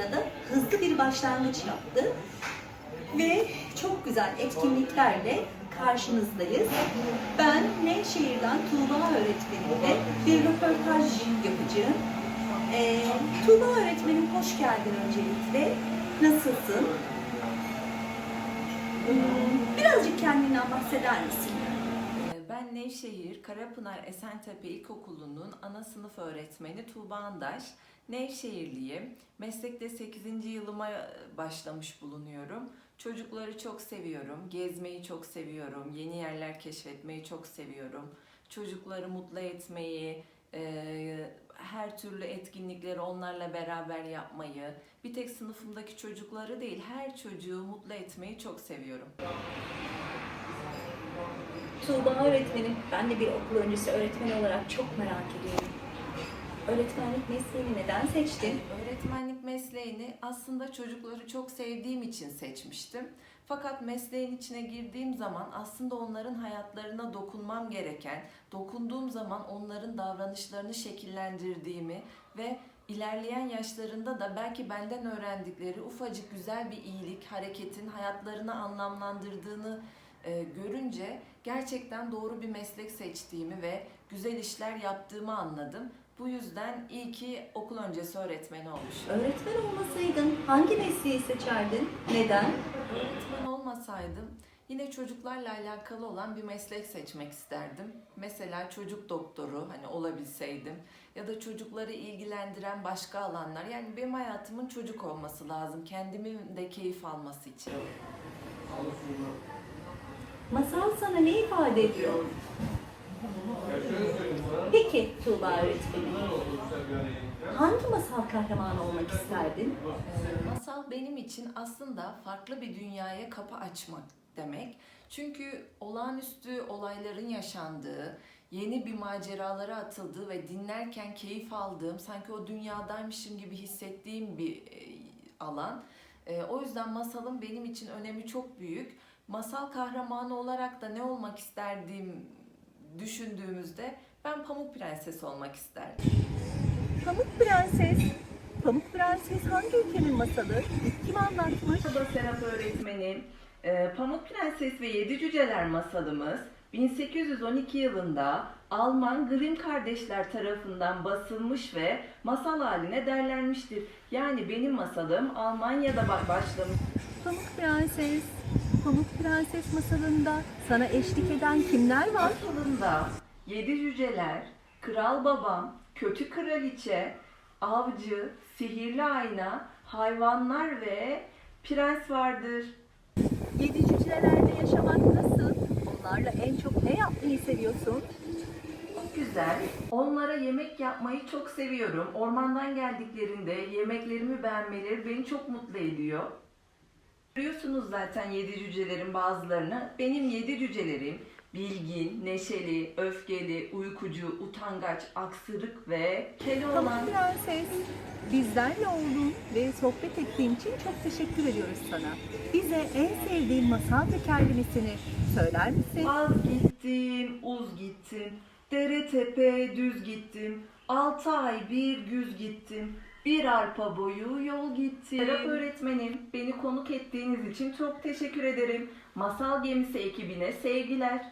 Ayına da hızlı bir başlangıç yaptı. Ve çok güzel etkinliklerle karşınızdayız. Ben Nevşehir'den Tuğba öğretmenimle bir röportaj yapacağım. Ee, Tuğba öğretmenim hoş geldin öncelikle. Nasılsın? Hmm, Birazcık kendinden bahseder misin? Nevşehir Karapınar Esentepe İlkokulu'nun ana sınıf öğretmeni Tuğba Andaş. Nevşehirliyim. Meslekte 8. yılıma başlamış bulunuyorum. Çocukları çok seviyorum, gezmeyi çok seviyorum, yeni yerler keşfetmeyi çok seviyorum. Çocukları mutlu etmeyi, e, her türlü etkinlikleri onlarla beraber yapmayı, bir tek sınıfımdaki çocukları değil her çocuğu mutlu etmeyi çok seviyorum. Tuğba öğretmenim, ben de bir okul öncesi öğretmen olarak çok merak ediyorum. Öğretmenlik mesleğini neden seçtin? Öğretmenlik mesleğini aslında çocukları çok sevdiğim için seçmiştim. Fakat mesleğin içine girdiğim zaman aslında onların hayatlarına dokunmam gereken, dokunduğum zaman onların davranışlarını şekillendirdiğimi ve ilerleyen yaşlarında da belki benden öğrendikleri ufacık güzel bir iyilik, hareketin hayatlarını anlamlandırdığını e, görünce gerçekten doğru bir meslek seçtiğimi ve güzel işler yaptığımı anladım. Bu yüzden iyi ki okul öncesi öğretmeni olmuşum. Öğretmen olmasaydın hangi mesleği seçerdin? Neden? Öğretmen olmasaydım yine çocuklarla alakalı olan bir meslek seçmek isterdim. Mesela çocuk doktoru hani olabilseydim ya da çocukları ilgilendiren başka alanlar. Yani benim hayatımın çocuk olması lazım. Kendimin de keyif alması için. Masal sana ne ifade ediyor? Peki Tuğba öğretmenim, hangi masal kahramanı olmak isterdin? Masal benim için aslında farklı bir dünyaya kapı açmak demek. Çünkü olağanüstü olayların yaşandığı, yeni bir maceralara atıldığı ve dinlerken keyif aldığım, sanki o dünyadaymışım gibi hissettiğim bir e, alan. E, O yüzden masalın benim için önemi çok büyük. Masal kahramanı olarak da ne olmak isterdiğim düşündüğümüzde ben Pamuk Prenses olmak isterdim. Pamuk Prenses. Pamuk Prenses hangi ülkenin masalı? Kim anlatmış? Merhaba Serap öğretmenim. Ee, Pamuk Prenses ve Yedi Cüceler masalımız 1812 yılında Alman Grimm kardeşler tarafından basılmış ve masal haline derlenmiştir. Yani benim masalım Almanya'da ba- başlamış. Pamuk Prenses. Pamuk Prenses masalında sana eşlik eden kimler var? Masalında Yedi Cüceler, Kral Babam, Kötü Kraliçe, Avcı, Sihirli Ayna, hayvanlar ve prens vardır. Yedi cücelerde yaşamak nasıl? Onlarla en çok ne yapmayı seviyorsun? Çok güzel. Onlara yemek yapmayı çok seviyorum. Ormandan geldiklerinde yemeklerimi beğenmeleri beni çok mutlu ediyor. Görüyorsunuz zaten yedi cücelerin bazılarını. Benim yedi cücelerim bilgin, neşeli, öfkeli, uykucu, utangaç, aksırık ve keloğlan. Pamuk Prenses, bizlerle oldun ve sohbet ettiğin için çok teşekkür ediyoruz sana. Bize en sevdiğin masal tekerlemesini söyler misin? Az gittim, uz gittim. Dere tepe düz gittim. Altı ay bir güz gittim. Bir arpa boyu yol gittim. Serap öğretmenim, beni konuk ettiğiniz için çok teşekkür ederim. Masal Gemisi ekibine sevgiler.